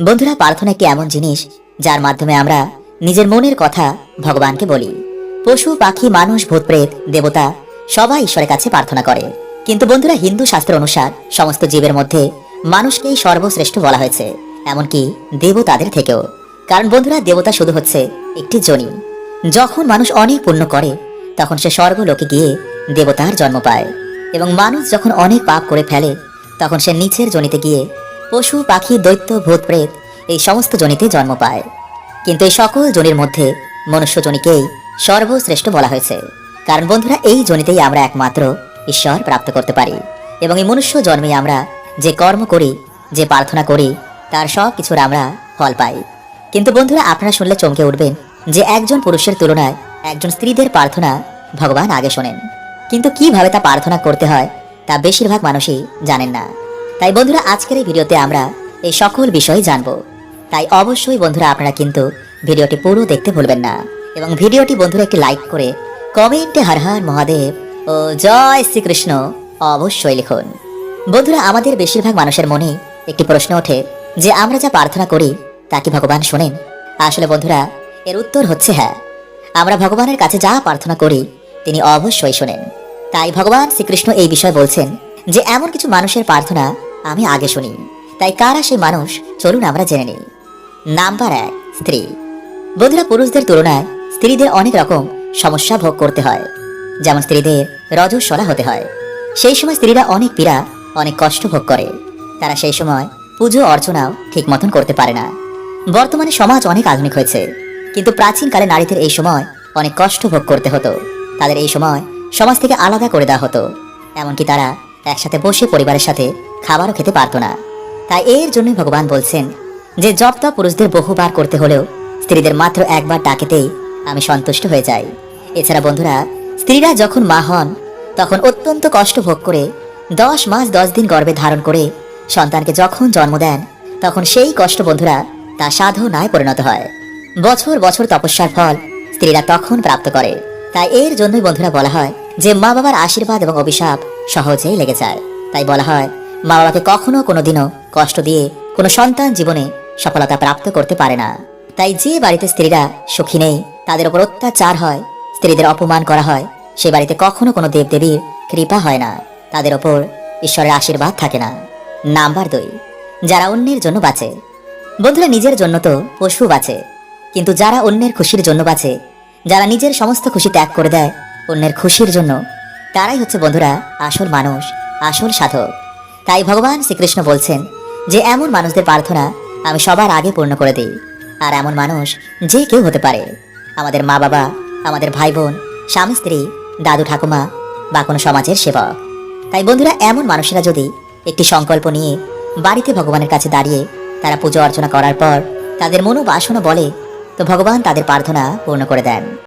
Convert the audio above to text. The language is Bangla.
বন্ধুরা, প্রার্থনা একটি এমন জিনিস যার মাধ্যমে আমরা নিজের মনের কথা ভগবানকে বলি? পশু, পাখি, মানুষ, ভূতপ্রেত, দেবতা সবাই ঈশ্বরের কাছে প্রার্থনা করে। কিন্তু বন্ধুরা, হিন্দু শাস্ত্র অনুসার সমস্ত জীবের মধ্যে মানুষকেই সর্বশ্রেষ্ঠ বলা হয়েছে, এমনকি দেবতাদের থেকেও। কারণ বন্ধুরা, দেবতা শুধু হচ্ছে একটি জনি। যখন মানুষ অনেক পুণ্য করে, তখন সে স্বর্গলোকে গিয়ে দেবতার জন্ম পায়। এবং মানুষ যখন অনেক পাপ করে ফেলে, তখন সে নিচের জনিতে গিয়ে পশু, পাখি, দৈত্য, ভূত, প্রেত, এই সমস্ত জনিতে জন্ম পায়। কিন্তু এই সকল জনির মধ্যে মনুষ্য জনিকেই সর্বশ্রেষ্ঠ বলা হয়েছে। কারণ বন্ধুরা, এই জনিতেই আমরা একমাত্র ঈশ্বর প্রাপ্ত করতে পারি। এবং এই মনুষ্য জন্মে আমরা যে কর্ম করি, যে প্রার্থনা করি, তার সব কিছুর আমরা ফল পাই। কিন্তু বন্ধুরা, আপনারা শুনলে চমকে উঠবেন যে একজন পুরুষের তুলনায় একজন স্ত্রীদের প্রার্থনা ভগবান আগে শোনেন। কিন্তু কীভাবে তা প্রার্থনা করতে হয়, তা বেশিরভাগ মানুষই জানেন না। তাই বন্ধুরা, আজকের এই ভিডিওতে আমরা এই সকল বিষয় জানব। তাই অবশ্যই বন্ধুরা, আপনারা কিন্তু ভিডিওটি পুরো দেখতে ভুলবেন না এবং ভিডিওটি বন্ধুরা একটি লাইক করে কমেন্টে হর হর মহাদেব ও জয় শ্রীকৃষ্ণ অবশ্যই লিখুন। বন্ধুরা, আমাদের বেশিরভাগ মানুষের মনে একটি প্রশ্ন ওঠে যে, আমরা যা প্রার্থনা করি, তা কি ভগবান শোনেন? আসলে বন্ধুরা, এর উত্তর হচ্ছে হ্যাঁ। আমরা ভগবানের কাছে যা প্রার্থনা করি, তিনি অবশ্যই শোনেন। তাই ভগবান শ্রীকৃষ্ণ এই বিষয়ে বলছেন যে এমন কিছু মানুষের প্রার্থনা আমি আগে শুনি। তাই কারা সেই মানুষ? চলুন আমরা জেনে নিই। নাম্বার এক, স্ত্রী। বন্ধুরা, পুরুষদের তুলনায় স্ত্রীদের অনেক রকম সমস্যা ভোগ করতে হয়। যেমন স্ত্রীদের রজস্বলা হতে হয়। সেই সময় স্ত্রীরা অনেক পীড়া, অনেক কষ্ট ভোগ করে। তারা সেই সময় পুজো অর্চনাও ঠিক মতন করতে পারে না। বর্তমানে সমাজ অনেক আধুনিক হয়েছে। কিন্তু প্রাচীনকালে নারীদের এই সময় অনেক কষ্ট ভোগ করতে হতো। তাদের এই সময় সমাজ থেকে আলাদা করে দেওয়া হতো। এমনকি তারা একসাথে বসে পরিবারের সাথে খাবারও খেতে পারতো না। তাই এর জন্যই ভগবান বলছেন যে জবটা পুরুষদের বহুবার করতে হলেও স্ত্রীদের মাত্র একবার ডাকেতেই আমি সন্তুষ্ট হয়ে যাই। এছাড়া বন্ধুরা, স্ত্রীরা যখন মা হন, তখন অত্যন্ত কষ্ট ভোগ করে দশ মাস দশ দিন গর্ভে ধারণ করে সন্তানকে যখন জন্ম দেন, তখন সেই কষ্ট বন্ধুরা তা সাধনায় পরিণত হয়। বছর বছর তপস্যার ফল স্ত্রীরা তখন প্রাপ্ত করে। তাই এর জন্যই বন্ধুরা বলা হয় যে মা বাবার আশীর্বাদ এবং অভিশাপ সহজেই লেগে যায়। তাই বলা হয়, মা বাবাকে কখনো কোনোদিনও কষ্ট দিয়ে কোনো সন্তান জীবনে সফলতা প্রাপ্ত করতে পারে না। তাই যে বাড়িতে স্ত্রীরা সুখী নেই, তাদের উপর অত্যাচার হয়, স্ত্রীদের অপমান করা হয়, সে বাড়িতে কখনো কোনো দেবদেবীর কৃপা হয় না। তাদের ওপর ঈশ্বরের আশীর্বাদ থাকে না। নাম্বার দুই, যারা অন্যের জন্য বাঁচে। বন্ধুরা, নিজের জন্য তো পশু বাঁচে, কিন্তু যারা অন্যের খুশির জন্য বাঁচে, যারা নিজের সমস্ত খুশি ত্যাগ করে দেয় অন্যের খুশির জন্য। তারাই হচ্ছে বন্ধুরা আসল মানুষ, আসল সাধক। তাই ভগবান শ্রীকৃষ্ণ বলছেন যে, এমন মানুষদের প্রার্থনা আমি সবার আগে পূর্ণ করে দিই। আর এমন মানুষ যে কেউ হতে পারে। আমাদের মা বাবা, আমাদের ভাই বোন, স্বামী স্ত্রী, দাদু ঠাকুমা বা কোনো সমাজের সেবক। তাই বন্ধুরা, এমন মানুষেরা যদি একটি সংকল্প নিয়ে বাড়িতে ভগবানের কাছে দাঁড়িয়ে তারা পুজো অর্চনা করার পর তাদের মনোবাসনা বলে, তো ভগবান তাদের প্রার্থনা পূর্ণ করে দেন।